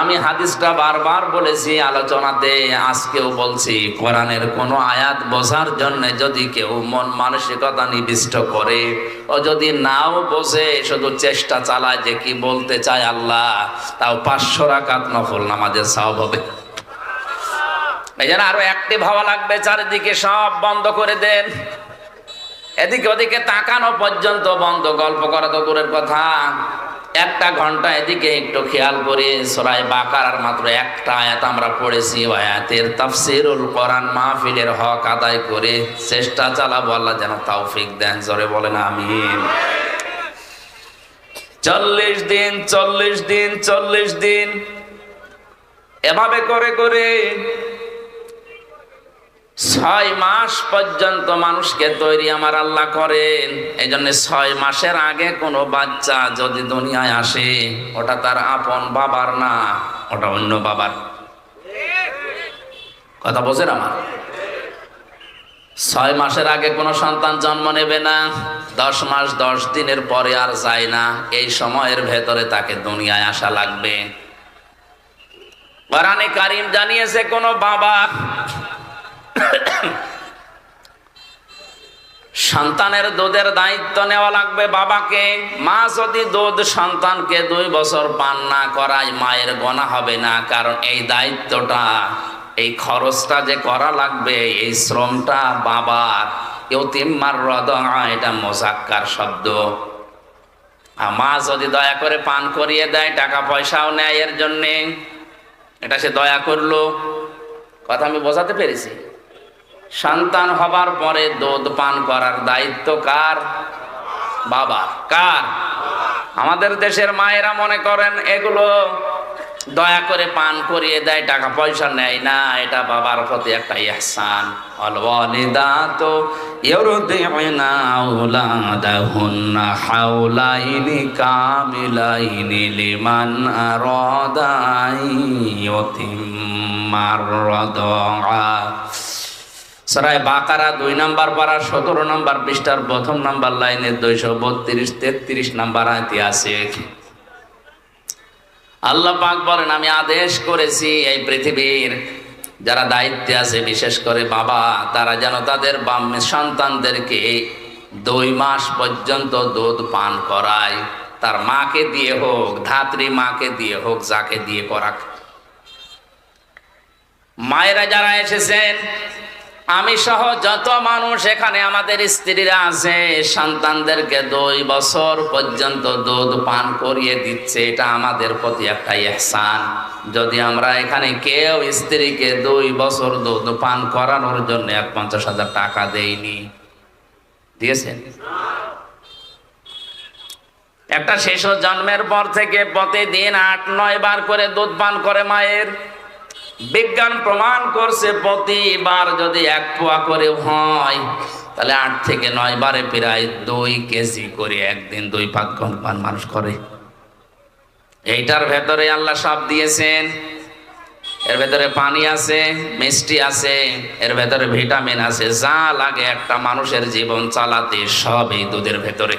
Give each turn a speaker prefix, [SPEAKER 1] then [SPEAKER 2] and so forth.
[SPEAKER 1] আমি হাদিসটা বারবার বলেছি আলোচনাতে আজকেও বলছি, কোরআনের কোন আয়াত বোঝার জন্য যদি কেউ মন মানসিকতা নিবিষ্ট করে, ও যদি নাও বোঝে, শুধু চেষ্টা চালায় যে কি বলতে চায় আল্লাহ, তাও পাঁচশো রাকাত নফল নামাজের সব হবে। এই জন্য আরও অ্যাক্টিভ হওয়া লাগবে, চারিদিকে সব বন্ধ করে দেন। এদিকে ওদিকে তাকানো পর্যন্ত বন্ধ, গল্প করা তো দূরের কথা। একটা ঘণ্টা এদিকে একটু খেয়াল করে সরাই বাকার মাত্র একটা আয়াত আমরা পড়েছি আয়াতের তাফসিরুল কোরআন মাহফিলের হক আদায় করে চেষ্টা চালাবো, আল্লাহ যেন তাওফিক দেন, জোরে বলেন আমিন। চল্লিশ দিন চল্লিশ দিন চল্লিশ দিন, এভাবে করে করে ছয় মাস পর্যন্ত মানুষকে তৈরি আমার আল্লাহ করেন। এই জন্য ছয় মাসের আগে কোনো বাচ্চা যদি দুনিয়ায় আসে, ওটা তার আপন বাবার না, ওটা অন্য বাবার। কথা বোঝেন আমার? ছয় মাসের আগে কোনো সন্তান জন্ম নেবে না, দশ মাস দশ দিনের পরে আর যায় না। এই সময়ের ভেতরে তাকে দুনিয়ায় আসা লাগবে। কারিম জানিয়েছে, কোনো বাবা সন্তানের দুধের দায়িত্ব নেওয়া লাগবে বাবাকে। মা যদি দুধ সন্তানকে দুই বছর পান না করায় মায়ের গণা হবে না, কারণ এই দায়িত্বটা, এই খরচটা যে করা লাগবে, এই শ্রমটা বাবার কেউ তিম্মার হ্রদ এটা মোজাক্কার শব্দ। আর মা যদি দয়া করে পান করিয়ে দেয়, টাকা পয়সাও নেয় এর জন্যে, এটা সে দয়া করল। কথা আমি বোঝাতে পেরেছি? সন্তান হবার পরে দুধ পান করার দায়িত্ব কার? বাবার। কার? আমাদের দেশের মায়েরা মনে করেন, এগুলো দয়া করে পান করিয়ে দেয়, টাকা পয়সা নেয় না। এটা বাবার প্রতি একটা ইহসান। রাদা সরাই বাকারা দুই নাম্বার পারা, সতেরো নাম্বার পৃষ্ঠার প্রথম নাম্বার লাইনে দুইশো বত্রিশ, তেত্রিশ নাম্বার আয়তি আছে। আল্লাহ পাক বলেন, আমি আদেশ করেছি এই পৃথিবীর যারা দায়িত্বে আছে, বিশেষ করে বাবা, তারা যেন তাদের সন্তানদেরকে দুই মাস পর্যন্ত দুধ পান করায়। তার মাকে দিয়ে হোক, ধাত্রী মাকে দিয়ে হোক, যাকে দিয়ে করাক। মায়েরা যারা এসেছেন আমি সহ যত মানুষ এখানে আমাদের স্ত্রীরা আছে, সন্তানদেরকে দুই বছর পর্যন্ত দুধ পান করিয়ে দিচ্ছে, এটা আমাদের প্রতি একটা ইহসান। যদি আমরা এখানে কেউ স্ত্রীকে দুই বছর দুধ পান করানোর জন্য এক পঞ্চাশ হাজার টাকা দেইনি দিয়েছেন? একটা শিশু জন্মের পর থেকে প্রতিদিন আট, নয় বার করে দুধ পান করে মায়ের। বিজ্ঞান প্রমাণ করছে প্রতিবার যদি এক পোয়া করে হয়, তাহলে আট থেকে নয় বারে প্রায় দুই কেজি করে একদিন দুই পাক ঘণ্টা মানুষ করে। এইটার ভেতরে আল্লাহ সাপ দিয়েছেন। এর ভেতরে পানি আছে, মিষ্টি আছে, এর ভেতরে ভিটামিন আছে, যা লাগে একটা মানুষের জীবন চালাতে সব এই দুধের ভেতরে।